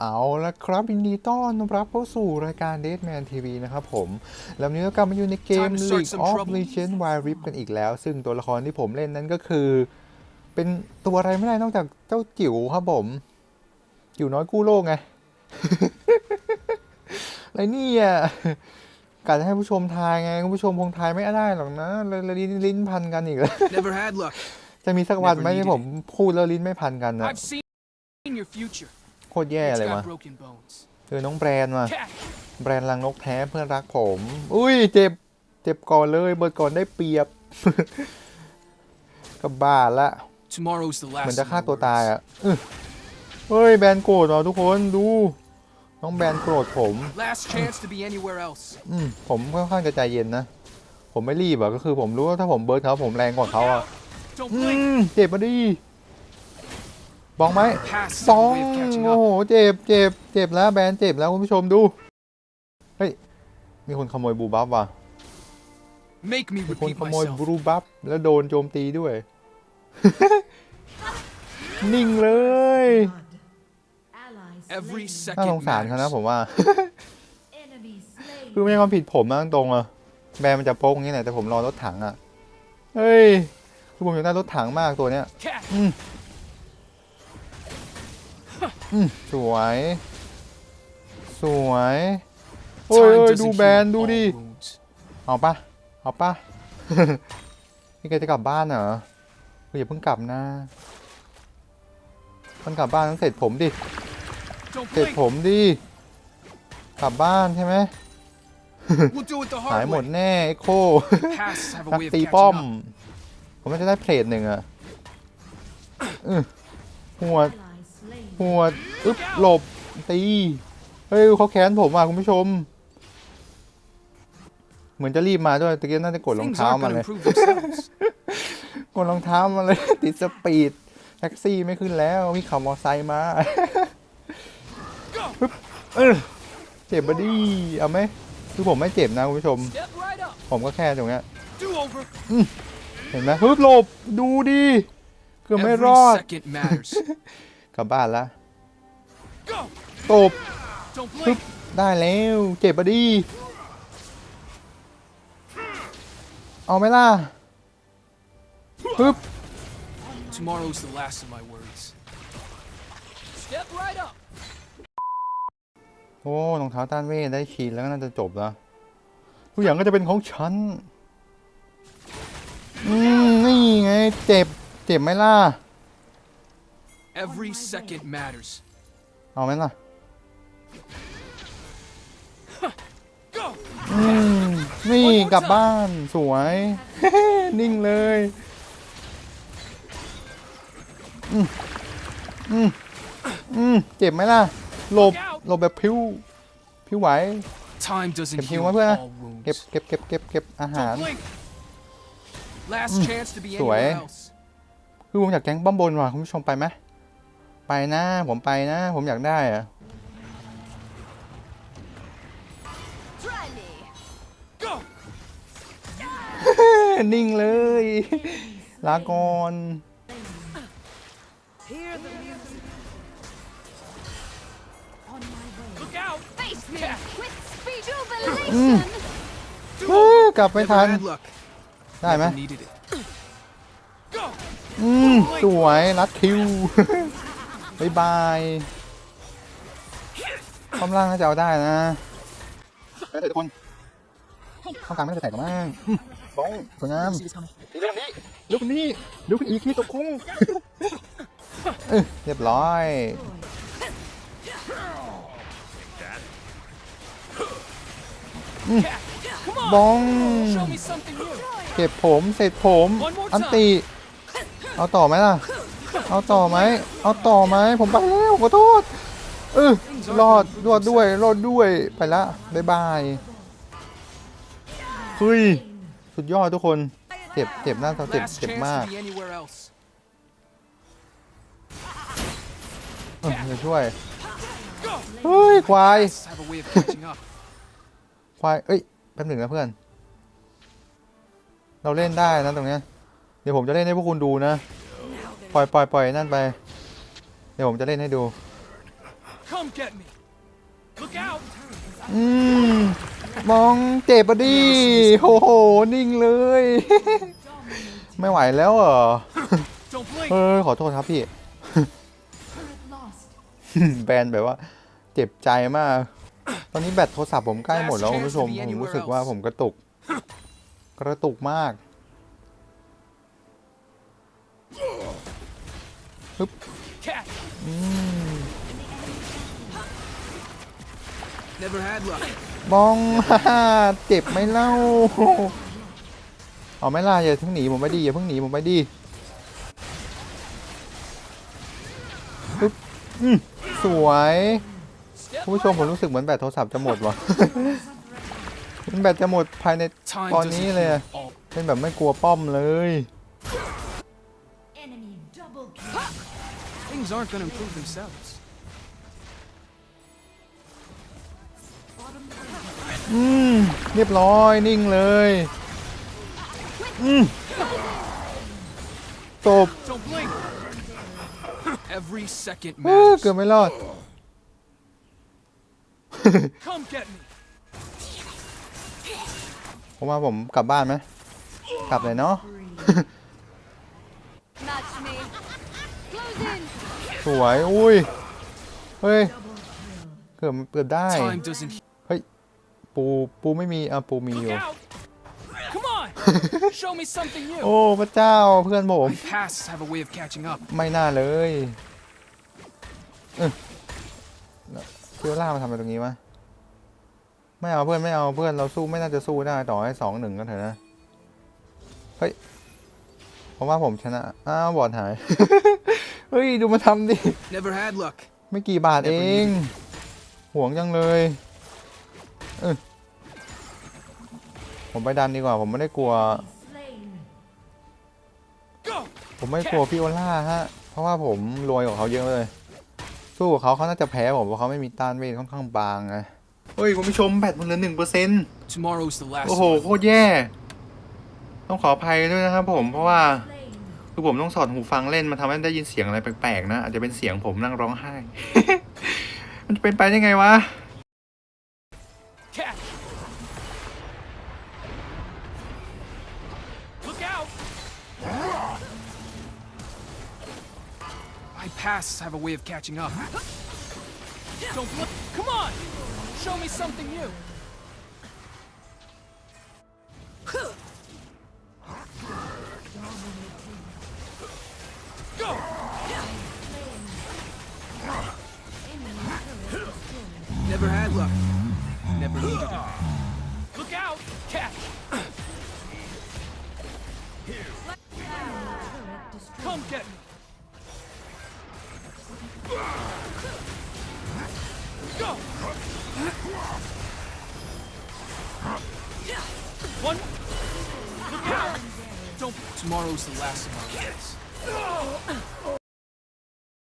เอาละครับยินดีต้อนรับเข้าสู่รายการ Deadman TV นะครับผม แล้ววันนี้ก็กลับมาอยู่ในเกม Time to start League some of trouble. Legends Wild Rift กันอีกแล้ว ซึ่งตัวละครที่ผมเล่นนั้นก็คือ เป็นตัวอะไรไม่ได้นอกจากเจ้าจิ๋วครับผม จิ๋วน้อยกู้โลกไง อะไรเนี่ยกะจะให้ผู้ชมทายไงคุณผู้ชมคงทายไม่ได้หรอกนะเลยเลยลิ้นลิ้นพันกันอีกแล้ว Never had luck. จะมีสักวันไหม Never ที่ needed ผมพูดแล้วลิ้นไม่พันกันนะ I've seen your future. โคตรแย่เลย It's วะ got broken bones. เออน้องแบรนด์มา Cat. แบรนด์ลังนกแท้เพื่อนรักผม อุ้ยเจ็บ เจ็บก่อนเลยเบิดก่อนได้เปรียบ ก็บ้าละ Tomorrow's the เหมือน last จะ of ฆ่า my ตัวตาย words. อะอื้อเฮ้ยแบรนด์โกรธเหรอทุกคนดูน้องแบรนด์โกรธผม Last chance to be anywhere else. อืมผมค่อนข้างจะใจเย็นนะ ผมไม่รีบอะก็คือผมรู้ว่าถ้าผมเบิร์ดเขาผมแรงกว่าเขาอะ Don't อื blink. มเจ็บมาดิ บองไหม Pass ส is อ a ง way of catching โอ้โห up. เจ็บเจ็บเจ็บแล้วแบรนด์เจ็บแล้วคุณผู้ชมดูเฮ้ยมีคนขโมยบูบัฟว่ะ Make me มีคน repeat ขโมย myself. บรูบัฟแล้วโดนโจมตีด้วย นิ่งเลย Every น่าสง second สารเขานะ matters. ผมว่า คือไม่ใช่ความผิดผมนะตรงๆอะแบรนด์มันจะโป๊กอย่างนี้แหละแต่ผมรอรถถังอะเฮ้ยคือผมอยากได้รถถังมากตัวเนี้ย Cat. อืมสวย สวยโอ้ย Time เอ้ย doesn't ดู heal แบรนด์ดูดิ all wounds. เอาปะเอาปะ นี่แกจะกลับบ้านเหรอเฮ้ยอย่าเพิ่งกลับนะมันกลับบ้านต้องเสร็จผมดิ Don't เสร็จ blink. ผมดิ กลับบ้านใช่ไหม We'll do it the หาย hard หมด way. แน่ไอโค Pass have a นัก way of ตีป้อม catching up. ผมน่าจะได้เพลทหนึ่งอะอื้อหัวด หัวดอึ๊บหลบตีเฮ้ยเขาแค้นผมอะคุณผู้ชม เหมือนจะรีบมาด้วยตะกี้น่าจะกดรอง Things เท้า aren't มา gonna เลย improve themselves. กดรองเท้ามาเลย ติดสปีดแท็กซี่ไม่ขึ้นแล้วมีขับมอเตอร์ไซค์มา Go. เออเจ็บบอดี้เอาไหมคือผมไม่เจ็บนะคุณผู้ชม Step right up. ผมก็แค่ตรงเนี้ย Do over. เห็นไหมฮึบหลบดูดิเกือบไม่ร Every อด second matters. กลับบ้านละ Go. ตบ Don't blink. ได้แล้วเจ็บบอดี้เอาไหมล่ะฮึบ Tomorrow's the last of my words. Step right up. โอ้รองเท้าต้านเวทได้คีนแล้วก็น่าจะจบแล้วทุกอย่างก็จะเป็นของฉัน อืม นี่ไง เจ็บ เจ็บไหมล่ะ Every second matters. เอาไหมล่ะ Go. อืมนี่กลับบ้านสวย นิ่งเลยอืมอืมอืมเจ็บไหมล่ะหลบหลบแบบพิ้วพิ้วไหว Time doesn't Kịp heal hiếu quá thôi à. all wounds. เก็บเก็บเก็บเก็บเก็บอาหาร Don't blink. Last chance to be Sủa anywhere ấy. else. คือผมอยากแก๊งป้อมบนว่ะคุณผู้ชมไปไหม ไปนะ ผมไปนะ ผมอยากได้อะ Go. นิ่งเลย ลาก่อน Look out. Face me Cat. with spejubilation! เออกลับไม่ Never ทัน had luck. ได้ไหม Never needed it. Go. อืม สวย รัดคิว บายบายความล่างน่าจะเอาได้นะเฮ้ยทุกคนข้างกลางไม่ได้แตกหรอกมั้งอืมบ้องสวยงามลุกนี้ลุกนี้ลุกอีกทีตกคุ้งเออเรียบร้อยอืม Cat. Come on. บ้อง Show me something new. เก็บผม เสร็จผม อันติเอาต่อไหมล่ะ เอาต่อไหม เอาต่อไหม ผมไปแล้วขอโทษเออรอดรอดด้วย รอดด้วย ไปละบ๊ายบายเฮ้ย สุดยอดทุกคน เจ็บ เจ็บหน้าเราเจ็บ Last เจ็บ chance มาก to be anywhere else. เออจะช่วย Go. เฮ้ย ควาย Pass have a way of catching up. ควาย เอ้ย แป๊บหนึ่งนะเพื่อน เราเล่นได้นะตรงเนี้ย เดี๋ยวผมจะเล่นให้พวกคุณดูนะ ปล่อยปล่อยปล่อยนั่นไป เดี๋ยวผมจะเล่นให้ดู Come get me. Look out. อืมมองเจ็บปะดิโอ้โห นิ่งเลย ไม่ไหวแล้วเหรอ Don't blink. เออขอโทษครับพี่ แบนแบบว่า เจ็บใจมาก ตอนนี้แบตโทรศัพท์ผมใกล้หมดแล้วคุณผู้ชม ผมรู้สึกว่าผมกระตุก กระตุกมาก Cat. อืม Never had luck. มองเจ็บไหมเล่า เอาไหม่ล่ะอย่าเพิ่งหนีผมไปดีอย่าเพิ่งหนีผมไปดีปึ๊บอืมสวย Step คุณผู้ชมผมรู้สึกเหมือนแบตโทรศัพท์จะหมดว่ะมันแบตจะหมดภายใน Time ตอน doesn't นี้เลย heal อะ all. เป็นแบบไม่กลัวป้อมเลย Things aren't gonna improve themselves. อืมเรียบร้อยนิ่งเลยอืมจบ Don't blink. Every second เออเกือบ matters. ไม่รอด Come get me. ผมว่าผมกลับบ้านไหมกลับเลยเนาะ สวย อุ้ย เฮ้ย เกือบเกือบได้ Time doesn't heal. ปูปูไม่มี อะ ปูมีอยู่ Look out. Come on. Show me something โอ้ new. พระเจ้าเพื่อนผม My pasts have a way of catching up. ไม่น่าเลยเออเฟียล่ามาทำอะไรตรงนี้วะ ไม่เอาเพื่อนไม่เอาเพื่อนเราสู้ไม่น่าจะสู้ได้ต่อให้สองหนึ่งก็เถอะนะ เฮ้ย ผมว่าผมชนะ อ้าวบอดหาย เฮ้ย ดูมาทำดิ Never had luck. ไม่กี่บาทเอง ห่วงจังเลยเออผมไปดันดีกว่า ผมไม่ได้กลัว Slain. Go. ผมไม่กลัวพี่โอล่าฮะ เพราะว่าผมรวยกว่าเขาเยอะเลย สู้กับเขาเขาน่าจะแพ้ผมเพราะเขาไม่มีต้านเวทค่อนข้างบางไงเฮ้ยคุณผู้ชมแบตมันเหลือหนึ่งเปอร์เซ็นต์ Tomorrow's the last. โอ้โห of my โคตรแย่ ต้องขออภัยด้วยนะครับผม เพราะว่า Slain. คือผมต้องสอดหูฟังเล่นมันทำให้ได้ยินเสียงอะไรแปลกๆนะ อาจจะเป็นเสียงผมนั่งร้องไห้ มันจะเป็นไปได้ไงวะ Never had luck. Never needed it. Look out, cat. Come get me. Go. One. Look out. Don't. Tomorrow's the last of my words.